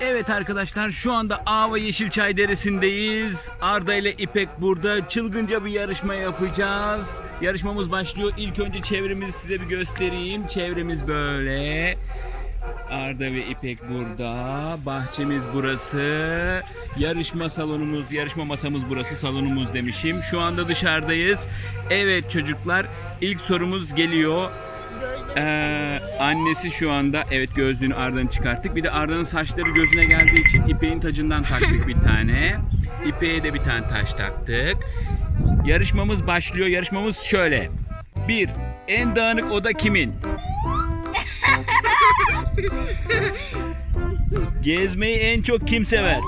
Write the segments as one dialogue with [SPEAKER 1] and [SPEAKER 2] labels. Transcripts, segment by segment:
[SPEAKER 1] Evet arkadaşlar şu anda Ava Yeşilçay Deresi'ndeyiz. Arda ile İpek burada. Çılgınca bir yarışma yapacağız. Yarışmamız başlıyor. İlk önce çevremizi size bir göstereyim. Çevremiz böyle. Arda ve İpek burada. Bahçemiz burası. Yarışma salonumuz, yarışma masamız burası. Salonumuz demişim. Şu anda dışarıdayız. Evet çocuklar ilk sorumuz geliyor. Ee, annesi şu anda evet gözlüğünü Arda'nın çıkarttık. Bir de Arda'nın saçları gözüne geldiği için İpek'in tacından taktık bir tane. İpek'e de bir tane taş taktık. Yarışmamız başlıyor. Yarışmamız şöyle. Bir, en dağınık oda kimin? Gezmeyi en çok kim sever?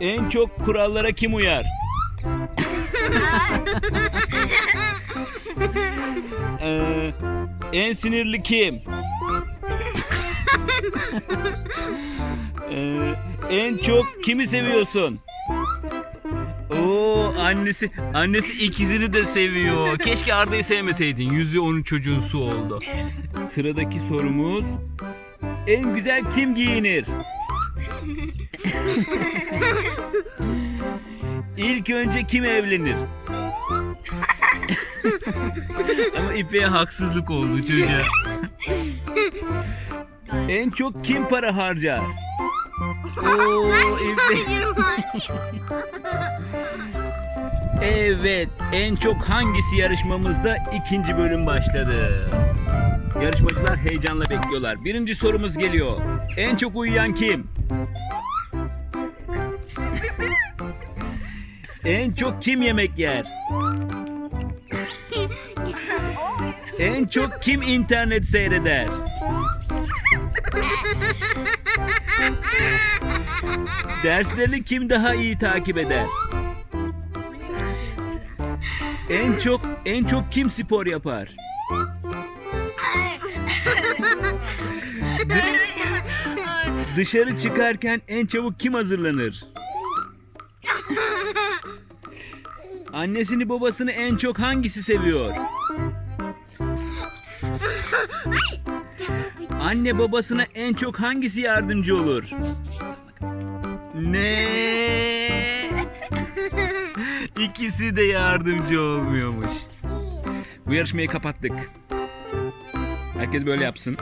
[SPEAKER 1] en çok kurallara kim uyar? Ee, en sinirli kim? Ee, en çok kimi seviyorsun? Oo annesi annesi ikizini de seviyor. Keşke Arda'yı sevmeseydin. Yüzü onun çocuğun su oldu. Sıradaki sorumuz en güzel kim giyinir? İlk önce kim evlenir? Ama İpek'e haksızlık oldu çocuğa. en çok kim para harcar? Oo İpek. Evet, en çok hangisi yarışmamızda ikinci bölüm başladı. Yarışmacılar heyecanla bekliyorlar. Birinci sorumuz geliyor. En çok uyuyan kim? en çok kim yemek yer? En çok kim internet seyreder? Derslerini kim daha iyi takip eder? En çok en çok kim spor yapar? Dışarı çıkarken en çabuk kim hazırlanır? Annesini babasını en çok hangisi seviyor? Anne babasına en çok hangisi yardımcı olur? Ne? İkisi de yardımcı olmuyormuş. Bu yarışmayı kapattık. Herkes böyle yapsın.